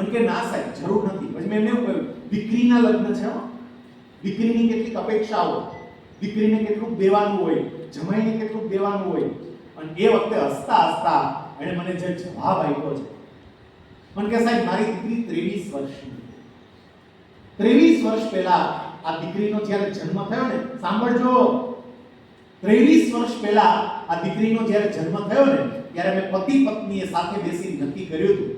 મને કે ના સાહેબ, જરૂર નથી. પછી મેં એમને એવું કહ્યું, દીકરીના લગ્ન છે દીકરીની કેટલીક અપેક્ષાઓ, દીકરીને કેટલું દેવાનું હોય, જમાઈને કેટલું દેવાનું હોય. અને એ વખતે હસતા હસતા એણે મને જે જવાબ આપ્યો છે, મને કે સાહેબ, મારી દીકરી ત્રેવીસ વર્ષની ત્રેવીસ વર્ષ પહેલા આ દીકરીનો જ્યારે જન્મ થયો ને, સાંભળજો. ત્રેવીસ વર્ષ પહેલા આ દીકરીનો જ્યારે જન્મ થયો ને, ત્યારે મેં પતિ પત્નીએ સાથે બેસી નક્કી કર્યું હતું.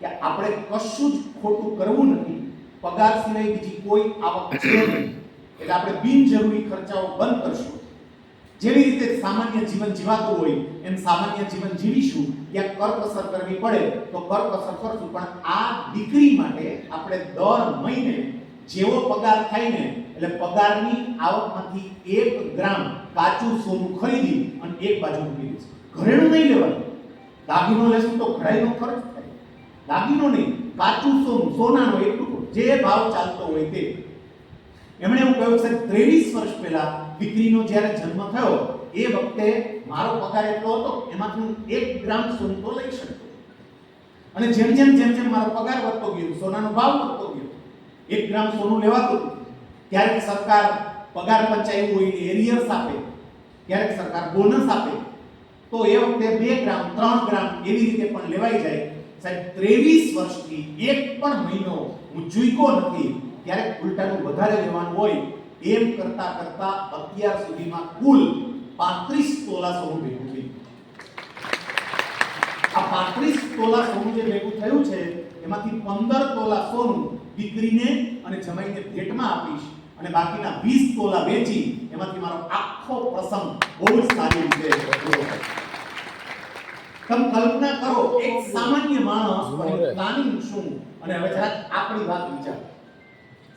કે આપણે કશું જ ખોટું કરવું નથી. પગાર સિવાય બીજી કોઈ આવક છે એટલે આપણે બિનજરૂરી ખર્ચાઓ બંધ કરશું. જેવી રીતે સામાન્ય જીવન જીવાતું હોય, એમ સામાન્ય જીવન જીવીશું, ત્યાં કરકસર કરવી પડે, તો કરકસર કરશું. પણ આ દીકરી માટે આપણે દર મહિને જેવો પગાર થાય ને, એટલે પગારની આવકમાંથી એક ગ્રામ કાચું સોનું ખરીદી અને એક બાજુ મૂકી દઈશું. ઘરેણું નહીં લેવાનું. દાગીનો લેશું તો ઘડાઈનો ખર્ચ. દાગીનો નહીં કાચું સોનું સોનાનો ટુકડો જે ભાવ ચાલતો હોય તે. એમણે એવું કહ્યું છે ત્રેવીસ વર્ષ પહેલા દીકરીનો જ્યારે જન્મ થયો, એ વખતે મારો પગાર એટલો હતો, એમાંથી હું એક ગ્રામ સોનું તો લઈ શકતો અને જેમ જેમ જેમ જેમ મારો પગાર વધતો ગયો, સોનાનો ભાવ વધતો ગયો, એક ગ્રામ સોનું લેવાતું. ક્યારેક સરકાર પગાર પંચાયું હોય એરિયર્સ આપે, ક્યારેક સરકાર બોનસ આપે, તો એ વખતે બે ગ્રામ, ત્રણ ગ્રામ એવી રીતે પણ લેવાઈ જાય. સાહેબ, ત્રેવીસ વર્ષથી એક પણ મહિનો હું ચૂક્યો નથી ત્યારે ઉલટાનું વધારે લેવાનું હોય એમ કરતા કરતા અત્યાર સુધીમાં કુલ પાંત્રીસ તોલા સોનું ભેગું થયું આ પાંત્રીસ તોલા સોનું જે ભેગું થયું છે, એમાંથી પંદર તોલા સોનું દીકરીને અને જમાઈને ભેટમાં આપીશ અને બાકીના વીસ તોલા વેચી એમાંથી મારો આખો પ્રસંગ બહુ જ સારી રીતે. તમે કલ્પના કરો એક સામાન્ય માણસ પ્લાનિંગ શું અને હવે જરાક આપણી વાત વિચારો.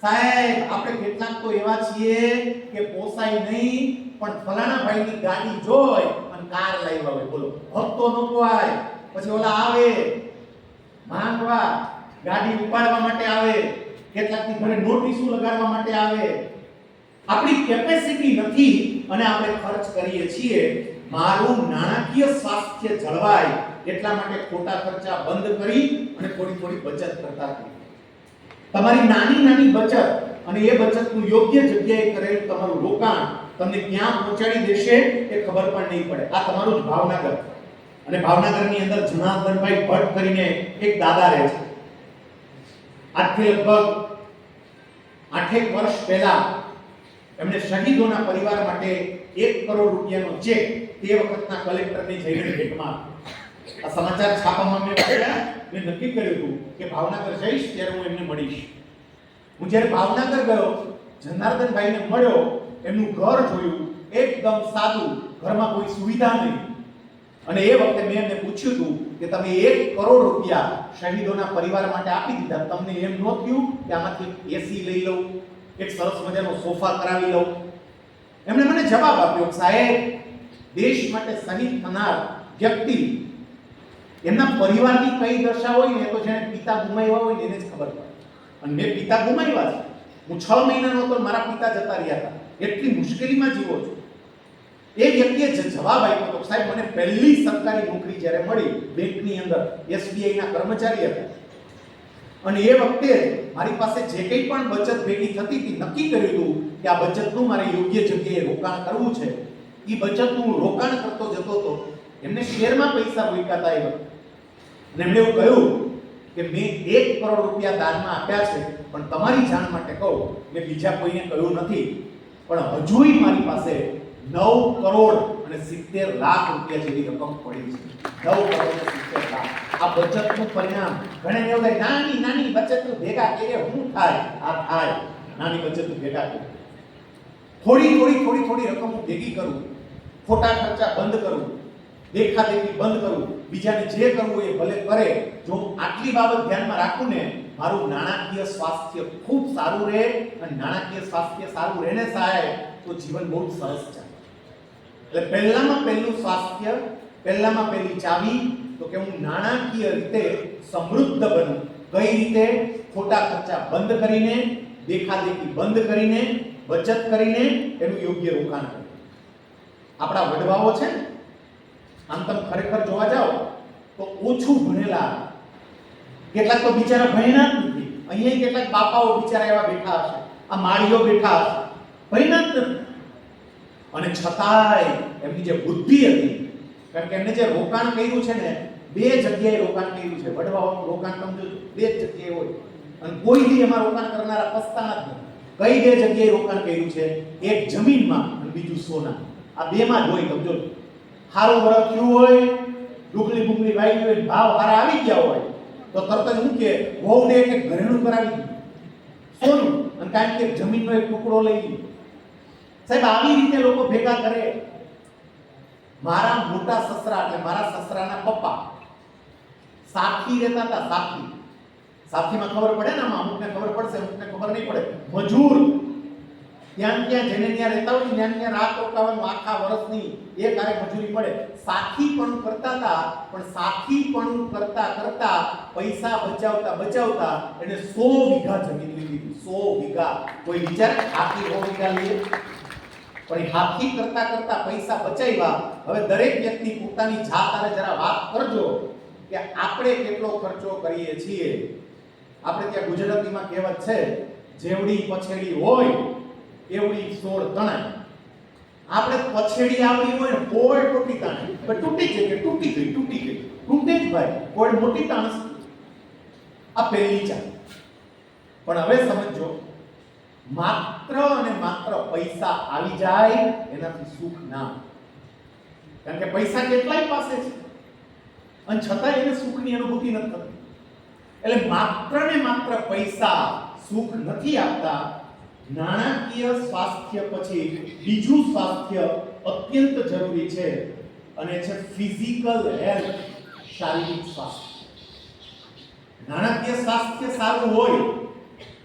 સાહેબ આપણે કેટલાક તો એવા છીએ કે પોસાય નહીં પણ ફલાણા ભાઈની ગાડી જોઈ અને કાર લાવ્યા હોય બોલો હપ્તો ન પોહાય પછી ઓલા આવે માંગવા ગાડી ઉપાડવા માટે આવે. કેટલાકની ઘરે નોટિસો લગાડવા માટે આવે. આપણી કેપેસિટી નથી અને આપણે ખર્ચ કરીએ છીએ. મારું નાણાકીય સ્વાસ્થ્ય જળવાય એટલા માટે ખોટા ખર્ચા બંધ કરી અને થોડી થોડી બચત કરતા તમારી નાની નાની બચત અને એ બચતનું યોગ્ય જગ્યાએ કરેલું તમારું રોકાણ તમને ક્યાં પહોંચાડી દેશે એ ખબર પણ નહીં પડે. આ તમારું જ ભાવનગર. અને ભાવનગરની અંદર જનાર્દનભાઈ ભટ્ટ કરીને એક દાદા રહે છે. આજથી લગભગ આઠેક વર્ષ પહેલા એમણે શહીદોના પરિવાર માટે એક કરોડ રૂપિયાનો ચેક તે વખતના કલેક્ટરને જઈને ભેટમાં આ સમાચાર છાપામાં મેં વાંચ્યા, મેં નક્કી કર્યું હતું કે ભાવનગર જઈશ ત્યારે હું એમને મળીશ. હું જ્યારે ભાવનગર ગયો, જનાર્દનભાઈને મળ્યો, એમનું ઘર જોયું, એકદમ સાદું, ઘરમાં કોઈ સુવિધા નહીં. અને એ વખતે મેં એમને પૂછ્યું હતું કે તમે એક કરોડ રૂપિયા શહીદોના પરિવાર માટે આપી દીધા, તમને એમ ન થયું કે આમાંથી એસી લઈ લઉં, એક સરસ મજાનો સોફા કરાવી લઉં? એમણે મને જવાબ આપ્યો સાહેબ દેશ માટે શહીદ થનાર વ્યક્તિ, એમના પરિવારની કઈ દશા હોય ને તો જેને પિતા ગુમાવ્યા હોય એને જ ખબર પડે. અને મેં પિતા ગુમાવ્યા છે. હું છ મહિનાનો હતો, મારા પિતા જતા રહ્યા હતા. એટલી મુશ્કેલીમાં જીવો છું. એ વ્યક્તિએ જવાબ આપ્યો હતો, સાહેબ, મને પહેલી સરકારી નોકરી જ્યારે મળી, બેંકની અંદર એસબીઆઈના કર્મચારી હતા. અને એ વખતે મારી પાસે જે કંઈ પણ બચત ભેગી થતી હતી, નક્કી કર્યું હતું કે આ બચતનું મારે યોગ્ય જગ્યાએ રોકાણ કરવું છે. એ બચતનું રોકાણ કરતો જતો હતો. એમને શેરમાં પૈસા મૂક્યા હતા અને એમણે એવું કહ્યું કે મેં એક કરોડ રૂપિયા દાનમાં આપ્યા છે, પણ તમારી જાણ માટે કહું, મેં બીજા કોઈને કહ્યું નથી. પણ હજુય મારી પાસે નવ કરોડ અને સિત્તેર લાખ રૂપિયા જેવી રકમ પડી છે. નવ કરોડ સિત્તેર લાખ. આ બચતનું પરિણામ ઘણે એવું થાય નાની નાની બચત ભેગા કરીએ, હું થાય? આ થાય. નાની બચત ભેગા કરીએ. થોડી થોડી થોડી થોડી રકમ હું ભેગી કરું. ખોટા ખર્ચા બંધ કરવું દેખાદેખી બંધ કરવું બીજાને જે કરવું એ ભલે કરે, જો હું આટલી બાબત ધ્યાનમાં રાખું ને, મારું નાણાકીય સ્વાસ્થ્ય ખૂબ સારું રહે અને નાણાકીય સ્વાસ્થ્ય સારું રહે ને સાહેબ, તો જીવન બહુ સરસ ચાલે એટલે પહેલામાં પહેલું સ્વાસ્થ્ય, પહેલામાં પહેલી ચાવી, તો કે હું નાણાકીય રીતે સમૃદ્ધ બનું. કઈ રીતે? ખોટા ખર્ચા બંધ કરીને દેખાદેખી બંધ કરીને, બચત કરીને, એનું યોગ્ય રોકાણ કરું. આપણા વડવાઓ છે આમ તમે ખરેખર જોવા જાઓ, તો ઓછું ભણેલા કેટલાક તો બિચારા ભણ્યા જ નથી. અહીંયા કેટલાક બાપાઓ બિચારા એવા બેઠા હશે, આ માળીઓ બેઠા હશે ભણ્યા જ નથી. અને છતાંય એમની જે બુદ્ધિ હતી, કારણ કે એમને જે રોકાણ કર્યું છે ને, બે જગ્યાએ રોકાણ કર્યું છે. વડવાઓનું રોકાણ સમજો બે જ જગ્યાએ હોય. અને કોઈ બી એમાં રોકાણ કરનારા પસ્તાના નથી. કઈ બે જગ્યાએ રોકાણ કર્યું છે? એક જમીનમાં અને બીજું સોના આ બેમાં જ હોય સમજો સારું વરસ થયું હોય, ડુંગળી બુંગળી વાવી હોય, ભાવ હારા આવી ગયા હોય, તો તરત જ શું કે વહુને એક ઘરેણું કરાવી દીધું. સોનું, અને કારણ કે જમીનનો એક ટુકડો લઈ લીધો. સાહેબ, આવી રીતે લોકો ભેગા કરે. મારા મોટા સસરા એટલે મારા સસરાના પપ્પા સાખી રહેતા હતા, સાથી. સાખીમાં ખબર પડે ને આમાં? અમુકને ખબર પડશે, અમુકને ખબર નહીં પડે. મજૂર. ત્યાં ત્યાં જેને ત્યાં રહેતા હોય ત્યાં ત્યાં રાત રોકાવાનું આખા વર્ષની એ આરે મજૂરી પડે. સાથી પણ કરતા હતા, પણ સાથી પણ કરતા કરતા પૈસા બચાવતા બચાવતા એને સો વીઘા જમીન લીધી. સો વીઘા. કોઈ વિચાર હાથી સો વીઘા લે પણ હાથી કરતા કરતા પૈસા બચાવ્યા. હવે દરેક વ્યક્તિ પોતાની જાત અને જરા વાત કરજો કે આપણે કેટલો ખર્ચો કરીએ છીએ. આપણે ત્યાં ગુજરાતીમાં કહેવત છે, જેવડી પછેડી હોય એવડી સોળ તણાય આપણે પછેડી આવડી હોય ને કોઈ તૂટી તાણે. પણ તૂટી ગઈ કે તૂટી ગઈ તૂટી ગઈ તૂટે જ ભાઈ, કોઈ મોટી તાણસ આ પહેલી ચાલ. પણ હવે સમજો, માત્ર અને માત્ર પૈસા આવી જાય એનાથી સુખ ના. કારણ કે પૈસા કેટલાય પાસે છે. અને છતાં એને સુખની અનુભૂતિ નથી થતી. એટલે માત્ર ને માત્ર પૈસા સુખ નથી આપતા નાણાકીય સ્વાસ્થ્ય પછી બીજું સ્વાસ્થ્ય અત્યંત જરૂરી છે અને છે ફિઝિકલ હેલ્થ, શારીરિક સ્વાસ્થ્ય. નાણાકીય સ્વાસ્થ્ય સારું હોય,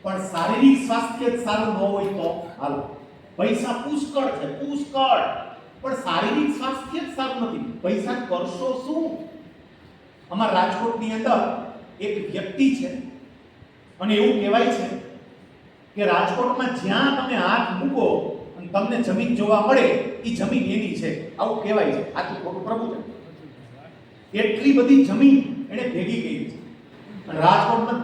પણ શારીરિક સ્વાસ્થ્ય સારું ન હોય તો હાલો. પૈસા પુષ્કળ છે, પુષ્કળ. પણ શારીરિક સ્વાસ્થ્ય જ સારું નથી. પૈસા કરશો શું? અમારા રાજકોટની અંદર એક વ્યક્તિ છે, અને એવું કહેવાય છે કે રાજકોટમાં જ્યાં તમે હાથ મૂકો અને તમને જમીન જોવા મળે એ જમીન એની છે. આવું કહેવાય છે. આટલું ખોટું પ્રભુ છે. એટલી બધી જમીન એને ભેગી કરી છે. રાજકોટમાં